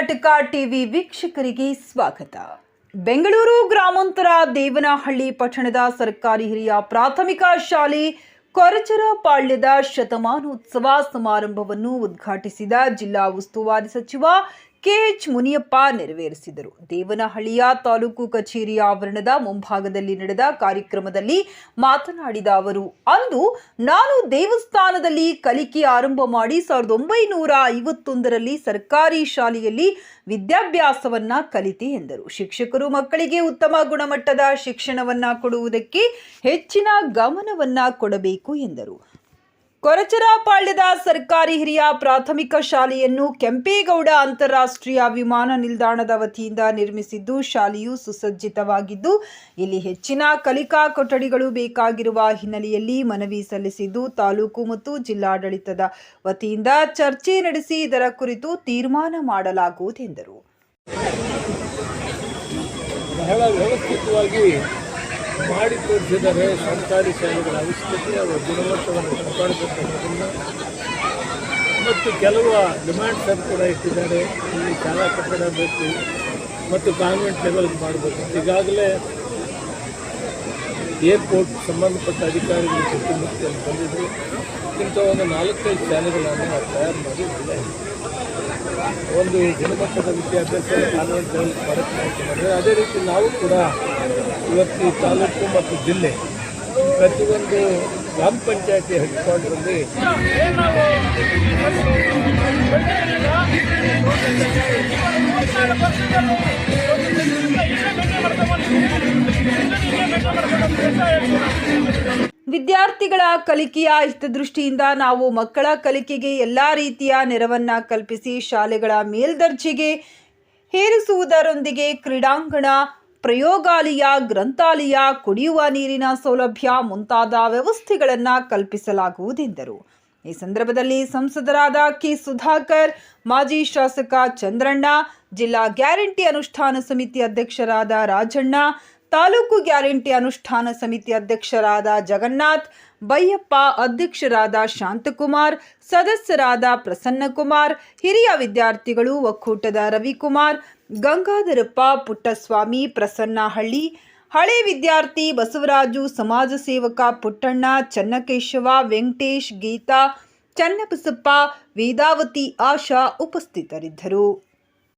TV ವೀಕ್ಷಕರಿಗೆ ಸ್ವಾಗತ. ಬೆಂಗಳೂರು ಗ್ರಾಮಾಂತರ ದೇವನಹಳ್ಳಿ ಪಟ್ಟಣದ ಸರ್ಕಾರಿ ಹಿರಿಯ ಪ್ರಾಥಮಿಕ ಶಾಲೆ ಕೊರಚರ ಪಾಳ್ಯದ ಶತಮಾನೋತ್ಸವ ಸಮಾರಂಭವನ್ನು ಉದ್ಘಾಟಿಸಿದ ಜಿಲ್ಲಾ ಉಸ್ತುವಾರಿ ಸಚಿವ ಕೆಎಚ್ ಮುನಿಯಪ್ಪ ನೆರವೇರಿಸಿದರು. ದೇವನಹಳ್ಳಿಯ ತಾಲೂಕು ಕಚೇರಿ ಆವರಣದ ಮುಂಭಾಗದಲ್ಲಿ ನಡೆದ ಕಾರ್ಯಕ್ರಮದಲ್ಲಿ ಮಾತನಾಡಿದ ಅವರು, ಅಂದು ನಾನು ದೇವಸ್ಥಾನದಲ್ಲಿ ಕಲಿಕೆ ಆರಂಭ ಮಾಡಿ ಸಾವಿರದ ಒಂಬೈನೂರ ಐವತ್ತೊಂದರಲ್ಲಿ ಸರ್ಕಾರಿ ಶಾಲೆಯಲ್ಲಿ ವಿದ್ಯಾಭ್ಯಾಸವನ್ನ ಕಲಿತೆ ಎಂದರು. ಶಿಕ್ಷಕರು ಮಕ್ಕಳಿಗೆ ಉತ್ತಮ ಗುಣಮಟ್ಟದ ಶಿಕ್ಷಣವನ್ನ ಕೊಡುವುದಕ್ಕೆ ಹೆಚ್ಚಿನ ಗಮನವನ್ನ ಕೊಡಬೇಕು ಎಂದರು. ಕೊರಚರಪಾಳ್ಯದ ಸರ್ಕಾರಿ ಹಿರಿಯ ಪ್ರಾಥಮಿಕ ಶಾಲೆಯನ್ನು ಕೆಂಪೇಗೌಡ ಅಂತಾರಾಷ್ಟ್ರೀಯ ವಿಮಾನ ನಿಲ್ದಾಣದ ವತಿಯಿಂದ ನಿರ್ಮಿಸಿದ್ದು ಶಾಲೆಯು ಸುಸಜ್ಜಿತವಾಗಿದ್ದು, ಇಲ್ಲಿ ಹೆಚ್ಚಿನ ಕಲಿಕಾ ಕೊಠಡಿಗಳು ಬೇಕಾಗಿರುವ ಹಿನ್ನೆಲೆಯಲ್ಲಿ ಮನವಿ ಸಲ್ಲಿಸಿದ್ದು, ತಾಲೂಕು ಮತ್ತು ಜಿಲ್ಲಾಡಳಿತದ ವತಿಯಿಂದ ಚರ್ಚೆ ನಡೆಸಿ ಇದರ ಕುರಿತು ತೀರ್ಮಾನ ಮಾಡಲಾಗುವುದೆಂದರು ಮಾಡಿ ತೋರಿಸಿದರೆ ಸರ್ಕಾರಿ ಶಾಲೆಗಳ ಅವಶ್ಯಕತೆ ಅವರ ಗುಣಮಟ್ಟವನ್ನು ಕಾಪಾಡಬೇಕನ್ನೋದನ್ನು ಮತ್ತು ಕೆಲವು ಡಿಮ್ಯಾಂಡ್ ಸರ್ ಕೂಡ ಇಟ್ಟಿದ್ದಾರೆ. ಇಲ್ಲಿ ಶಾಲಾ ಕಟ್ಟಡ ಬೇಕು ಮತ್ತು ಕಾನ್ವೆಂಟ್ ಲೆವೆಲ್ ಮಾಡಬೇಕು. ಈಗಾಗಲೇ ಏರ್ಪೋರ್ಟ್ ಸಂಬಂಧಪಟ್ಟ ಅಧಿಕಾರಿಗಳು ಸುತ್ತಮುತ್ತಲು ಬಂದಿದ್ದರು ಇಂಥ ಒಂದು ನಾಲ್ಕೈದು ಶಾಲೆಗಳನ್ನು ತಯಾರು ಮಾಡಿ ಒಂದು ಗುಣಮಟ್ಟದ ವಿದ್ಯಾಭ್ಯಾಸ ಕಾನ್ವೆಂಟ್ ಲೆವೆಲ್ ಮಾಡಕ್ಕೆ ಅದೇ ರೀತಿ ನಾವು ಕೂಡ ಇವತ್ತು ಈ ತಾಲೂಕು ಮತ್ತು ಜಿಲ್ಲೆ ಪ್ರತಿಯೊಂದು ಗ್ರಾಮ ಪಂಚಾಯತಿ ಹೆಡ್ ಕ್ವಾರ್ಟರ್ನಲ್ಲಿ ವಿದ್ಯಾರ್ಥಿಗಳ ಕಲಿಕೆಯ ಹಿತದೃಷ್ಟಿಯಿಂದ ನಾವು ಮಕ್ಕಳ ಕಲಿಕೆಗೆ ಎಲ್ಲ ರೀತಿಯ ನೆರವನ್ನ ಕಲ್ಪಿಸಿ ಶಾಲೆಗಳ ಮೇಲ್ದರ್ಜೆಗೆ ಹೇರಿಸುವುದರೊಂದಿಗೆ ಕ್ರೀಡಾಂಗಣ ಪ್ರಯೋಗಾಲಯ, ಗ್ರಂಥಾಲಯ ಕುಡಿಯುವ ನೀರಿನ ಸೌಲಭ್ಯ ಮುಂತಾದ ವ್ಯವಸ್ಥೆಗಳನ್ನು ಕಲ್ಪಿಸಲಾಗುವುದೆಂದರು. ಈ ಸಂದರ್ಭದಲ್ಲಿ ಸಂಸದರಾದ ಕೆ. ಸುಧಾಕರ್, ಮಾಜಿ ಶಾಸಕ ಚಂದ್ರಣ್ಣ, ಜಿಲ್ಲಾ ಗ್ಯಾರಂಟಿ ಅನುಷ್ಠಾನ ಸಮಿತಿ ಅಧ್ಯಕ್ಷರಾದ ರಾಜಣ್ಣ, ತಾಲೂಕು ಗ್ಯಾರಂಟಿ ಅನುಷ್ಠಾನ ಸಮಿತಿ ಅಧ್ಯಕ್ಷರಾದ ಜಗನ್ನಾಥ್, ಬೈಯಪ್ಪ ಅಧ್ಯಕ್ಷರಾದ ಶಾಂತಕುಮಾರ್, ಸದಸ್ಯರಾದ ಪ್ರಸನ್ನಕುಮಾರ್, ಹಿರಿಯ ವಿದ್ಯಾರ್ಥಿಗಳು, ಒಕ್ಕೂಟದ ರವಿಕುಮಾರ್ ಗಂಗಾಧರಪ್ಪ ಪುಟ್ಟಸ್ವಾಮಿ ಪ್ರಸನ್ನಹಳ್ಳಿ, ಹಳೆ ವಿದ್ಯಾರ್ಥಿ ಬಸವರಾಜು, ಸಮಾಜ ಸೇವಕ ಪುಟ್ಟಣ್ಣ, ಚನ್ನಕೇಶವ, ವೆಂಕಟೇಶ್, ಗೀತಾ, ಚನ್ನಬಸಪ್ಪ, ವೇದಾವತಿ, ಆಶಾ ಉಪಸ್ಥಿತರಿದ್ದರು.